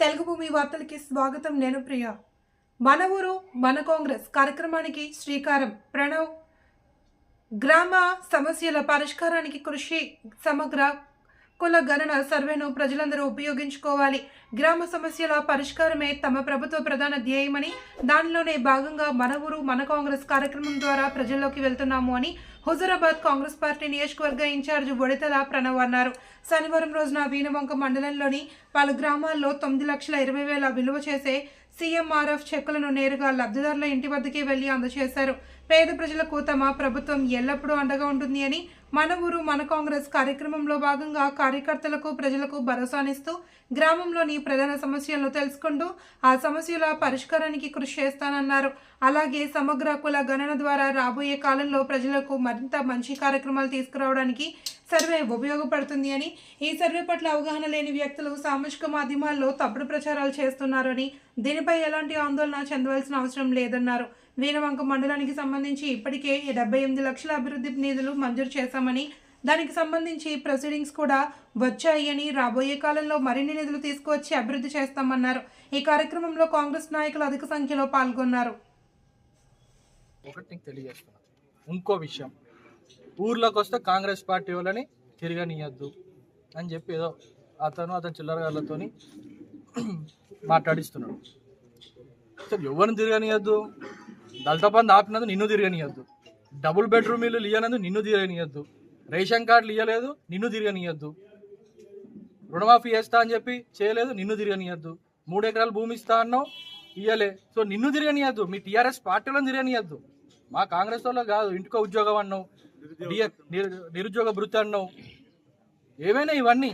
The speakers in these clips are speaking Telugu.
తెలుగు భూమి వార్తలకి స్వాగతం నేను ప్రియ. మన ఊరు మన కాంగ్రెస్ కార్యక్రమానికి శ్రీకారం. ప్రణవ్ గ్రామ సమస్యల పరిష్కారానికి కృషి సమగ్ర కుల గణన సర్వేను ప్రజలందరూ ఉపయోగించుకోవాలి. గ్రామ సమస్యల పరిష్కారమే తమ ప్రభుత్వ ప్రధాన ధ్యేయమని దానిలోనే భాగంగా మన ఊరు మన కాంగ్రెస్ కార్యక్రమం ద్వారా ప్రజల్లోకి వెళ్తున్నాము అని హుజూరాబాద్ కాంగ్రెస్ పార్టీ నియోజకవర్గ ఇన్ఛార్జ్ బొడితల ప్రణవ్ అన్నారు. శనివారం రోజున వీణవంక మండలంలోని పలు గ్రామాల్లో తొమ్మిది లక్షల ఇరవై వేల విలువ చేసే సీఎంఆర్ఎఫ్ చెక్కులను నేరుగా లబ్ధిదారుల ఇంటి వద్దకే వెళ్ళి అందజేశారు. పేద ప్రజలకు తమ ప్రభుత్వం ఎల్లప్పుడూ అండగా ఉంటుంది అని మన ఊరు మన కాంగ్రెస్ కార్యక్రమంలో భాగంగా కార్యకర్తలకు ప్రజలకు భరోసానిస్తూ గ్రామంలోని ప్రధాన సమస్యలను తెలుసుకుంటూ ఆ సమస్యల పరిష్కారానికి కృషి చేస్తానన్నారు. అలాగే సమగ్ర కుల గణన ద్వారా రాబోయే కాలంలో ప్రజలకు మరింత మంచి కార్యక్రమాలు తీసుకురావడానికి సర్వే ఉపయోగపడుతుంది అని ఈ సర్వే పట్ల అవగాహన లేని వ్యక్తులు సామాజిక మాధ్యమాల్లో తప్పుడు ప్రచారాలు చేస్తున్నారని దీనిపై ఎలాంటి ఆందోళన చెందవలసిన అవసరం లేదన్నారు. వీణవంక మండలానికి సంబంధించి ఇప్పటికే డెబ్బై ఎనిమిది లక్షల అభివృద్ధి నిధులు మంజూరు చేశామని దానికి సంబంధించి ప్రొసీడింగ్స్ కూడా వచ్చాయి అని రాబోయే కాలంలో మరిన్ని నిధులు తీసుకువచ్చి అభివృద్ధి చేస్తామన్నారు. ఈ కార్యక్రమంలో కాంగ్రెస్ నాయకులు అధిక సంఖ్యలో పాల్గొన్నారు. ఇంకో విషయం. ఊర్లోకి వస్తే కాంగ్రెస్ పార్టీ వాళ్ళని తిరగనియద్దు అని చెప్పి ఏదో అతను అతని చిల్లరగాళ్ళతో మాట్లాడిస్తున్నాడు. అసలు ఎవరిని తిరగనియద్దు? దళిత బంధు ఆపినందు నిన్ను తిరగనియద్దు. డబుల్ బెడ్రూమ్ ఇల్లు ఇయ్యనందు నిన్ను తిరగనియద్దు. రేషన్ కార్డులు ఇవ్వలేదు నిన్ను తిరగనియద్దు. రుణమాఫీ చేస్తా అని చెప్పి చేయలేదు నిన్ను తిరగనియద్దు. మూడు ఎకరాలు భూమి ఇస్తా అన్నావు ఇయ్యలే. సో నిన్ను తిరగనియద్దు. మీ టీఆర్ఎస్ పార్టీలను తిరగనియద్దు. మా కాంగ్రెస్ వాళ్ళు కాదు ఇంటికో ఉద్యోగం అన్నావు. నిరుద్యోగ భృతి అన్నావు ఏమైనా ఇవన్నీ.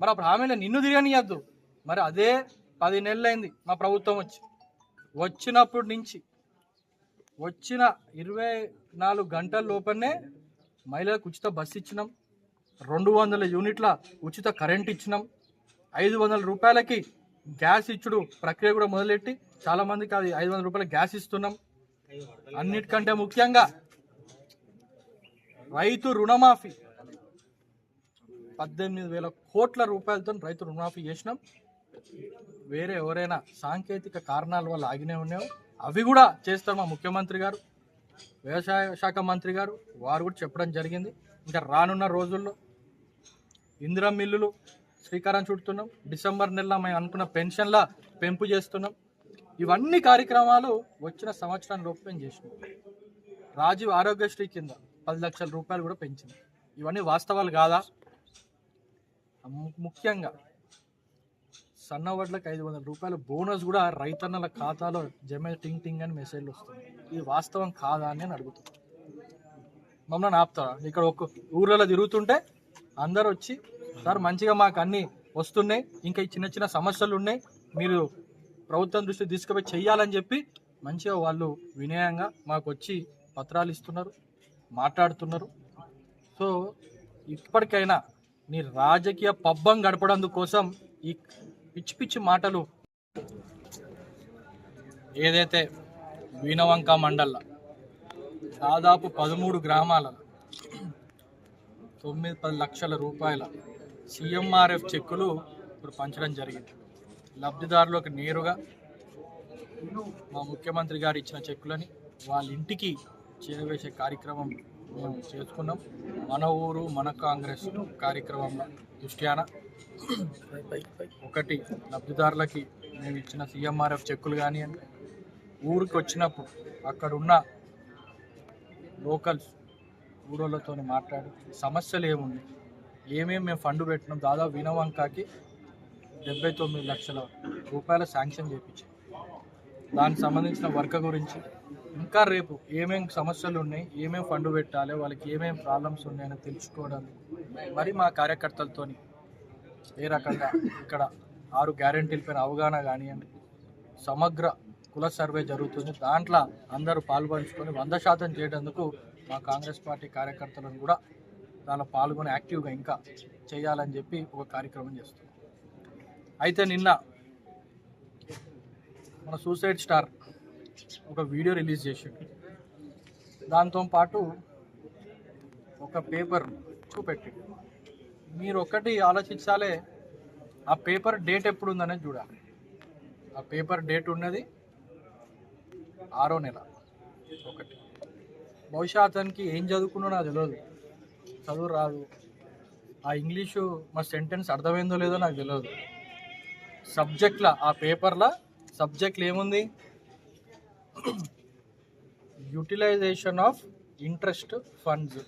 మరి అప్పుడు ఆమె నిన్ను తిరగనియద్దు. మరి అదే పది నెలలైంది మా ప్రభుత్వం వచ్చి. వచ్చినప్పటి నుంచి వచ్చిన ఇరవై నాలుగు గంటల లోపలనే మహిళలకు ఉచిత బస్సు ఇచ్చినాం. రెండు వందల యూనిట్ల ఉచిత కరెంట్ ఇచ్చినాం. ఐదు వందల రూపాయలకి గ్యాస్ ఇచ్చుడు ప్రక్రియ కూడా మొదలెట్టి చాలా మందికి అది ఐదు వందల రూపాయల గ్యాస్ ఇస్తున్నాం. అన్నిటికంటే ముఖ్యంగా రైతు రుణమాఫీ. పద్దెనిమిది వేల కోట్ల రూపాయలతో రైతు రుణమాఫీ చేసినాం. వేరే ఎవరైనా సాంకేతిక కారణాల వల్ల ఆగినే ఉన్నాయో అవి కూడా చేస్తారు మా ముఖ్యమంత్రి గారు వ్యవసాయ శాఖ మంత్రి గారు. వారు కూడా చెప్పడం జరిగింది. ఇంకా రానున్న రోజుల్లో ఇందిరా మిల్లులు శ్రీకారం చుడుతున్నాం. డిసెంబర్ నెలలో మేము అనుకున్న పెన్షన్ల పెంపు చేస్తున్నాం. ఇవన్నీ కార్యక్రమాలు వచ్చిన సంవత్సరం లోపు మేము చేసినాం. రాజీవ్ ఆరోగ్యశ్రీ కింద పది లక్షల రూపాయలు కూడా పెంచింది. ఇవన్నీ వాస్తవాలు కాదా? ముఖ్యంగా సన్న వడ్లకు ఐదు వందల రూపాయల బోనస్ కూడా రైతన్నల ఖాతాలో జమ టింగ్ టింగ్ అని మెసేజ్లు వస్తుంది ఇది వాస్తవం కాదా అని నేను అడుగుతున్నాను మమ్మల్ని ఆపుతారా? ఇక్కడ ఒక ఊర్లలో తిరుగుతుంటే అందరు వచ్చి సార్ మంచిగా మాకు అన్నీ వస్తున్నాయి. ఇంకా ఈ చిన్న చిన్న సమస్యలు ఉన్నాయి. మీరు ప్రభుత్వం దృష్టి తీసుకుపోయి చెయ్యాలని చెప్పి మంచిగా వాళ్ళు వినయంగా మాకు వచ్చి పత్రాలు ఇస్తున్నారు. మాట్లాడుతున్నారు. సో ఇప్పటికైనా నీ రాజకీయ పబ్బం గడపడం కోసం ఈ పిచ్చి పిచ్చి మాటలు ఏదైతే వీణవంక మండల దాదాపు పదమూడు గ్రామాల తొమ్మిది పది లక్షల రూపాయల సిఎంఆర్ఎఫ్ చెక్కులు ఇప్పుడు పంచడం జరిగింది. లబ్ధిదారులకు నేరుగా మా ముఖ్యమంత్రి గారు ఇచ్చిన చెక్కులని వాళ్ళ ఇంటికి చేరవేసే కార్యక్రమం మేము చేసుకున్నాం. మన ఊరు మన కాంగ్రెస్ కార్యక్రమం దృష్ట్యాన ఒకటి లబ్ధిదారులకి మేము ఇచ్చిన సీఎంఆర్ఎఫ్ చెక్కులు కానివ్వండి. ఊరికి వచ్చినప్పుడు అక్కడున్న లోకల్స్ ఊరోళ్ళతో మాట్లాడి సమస్యలు ఏముంది? ఏమేమి మేము ఫండ్ పెట్టినాం? దాదాపు వినవంకాకి డెబ్బై తొమ్మిది లక్షల రూపాయల శాంక్షన్ చేయించాం దానికి సంబంధించిన వర్క్ గురించి ఇంకా రేపు ఏమేం సమస్యలు ఉన్నాయి ఏమేమి ఫండ్ పెట్టాలి వాళ్ళకి ఏమేమి ప్రాబ్లమ్స్ ఉన్నాయని తెలుసుకోవడానికి మరి మా కార్యకర్తలతోని ఏ రకంగా ఇక్కడ ఆరు గ్యారంటీలపైన అవగాహన కానివ్వండి సమగ్ర కుల సర్వే జరుగుతుంది. దాంట్లో అందరూ పాల్పంచుకొని వంద శాతం చేయడందుకు మా కాంగ్రెస్ పార్టీ కార్యకర్తలను కూడా దానిలో పాల్గొని యాక్టివ్గా ఇంకా చేయాలని చెప్పి ఒక కార్యక్రమం చేస్తున్నాం. అయితే నిన్న మన సూసైడ్ స్టార్ ఒక వీడియో రిలీజ్ చేసిండు. దాంతో పాటు ఒక పేపర్ చూపెట్టి మీరు ఒక్కటి ఆలోచించాలే ఆ పేపర్ డేట్ ఎప్పుడు ఉందనేది చూడాలి. ఆ పేపర్ డేట్ ఉన్నది ఆరో నెల ఒకటి. బహుశా అతనికి ఏం చదువుకున్నా నాకు తెలియదు చదువు రాదు. ఆ ఇంగ్లీషు మా సెంటెన్స్ అర్థమైందో లేదో నాకు తెలియదు సబ్జెక్ట్ల ఆ పేపర్లో సబ్జెక్ట్లు ఏముంది? Utilization of interest funds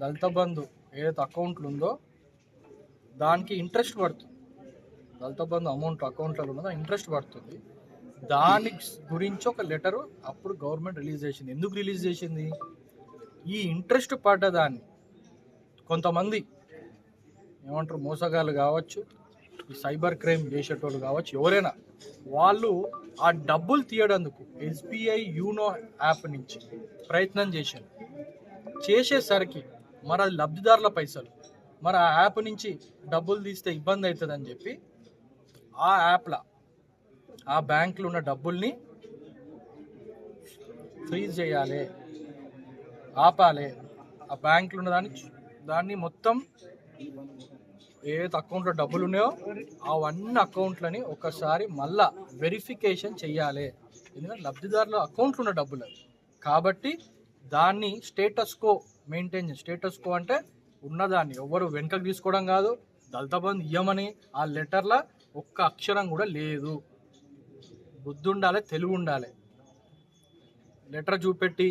Dalit Bandhu ఏదైతే అకౌంట్లు ఉందో దానికి ఇంట్రెస్ట్ పడుతుంది. దళిత బంధు అమౌంట్ అకౌంట్లో ఉన్నదో ఇంట్రెస్ట్ పడుతుంది. దాని గురించి ఒక లెటరు అప్పుడు గవర్నమెంట్ రిలీజ్ చేసింది. ఎందుకు రిలీజ్ చేసింది? ఈ ఇంట్రెస్ట్ పడ్డదాన్ని కొంతమంది ఏమంటారు మోసగాళ్ళు కావచ్చు సైబర్ క్రైమ్ చేసేటోళ్ళు కావచ్చు ఎవరైనా వాళ్ళు ఆ డబ్బులు తీయడందుకు ఎస్బీఐ యూనో యాప్ నుంచి ప్రయత్నం చేశారు. చేసేసరికి మరి అది లబ్ధిదారుల పైసలు. మరి ఆ యాప్ నుంచి డబ్బులు తీస్తే ఇబ్బంది అవుతుందని చెప్పి ఆ యాప్లో ఆ బ్యాంకులో ఉన్న డబ్బుల్ని ఫ్రీజ్ చేయాలి ఆపాలి. ఆ బ్యాంకులో ఉన్న దాన్ని దాన్ని మొత్తం ఏదైతే అకౌంట్లో డబ్బులు ఉన్నాయో అవన్నీ అకౌంట్లని ఒకసారి మళ్ళా వెరిఫికేషన్ చెయ్యాలి. ఎందుకంటే లబ్ధిదారుల అకౌంట్లో ఉన్న డబ్బులు. కాబట్టి దాన్ని status quo maintain status quo అంటే ఉన్నదాన్ని ఎవరు వెనుకకు తీసుకోవడం కాదు. దళిత బంధు ఇయ్యమని ఆ లెటర్లో ఒక్క అక్షరం కూడా లేదు. బుద్ధి ఉండాలి తెలివి ఉండాలి లెటర్ చూపెట్టి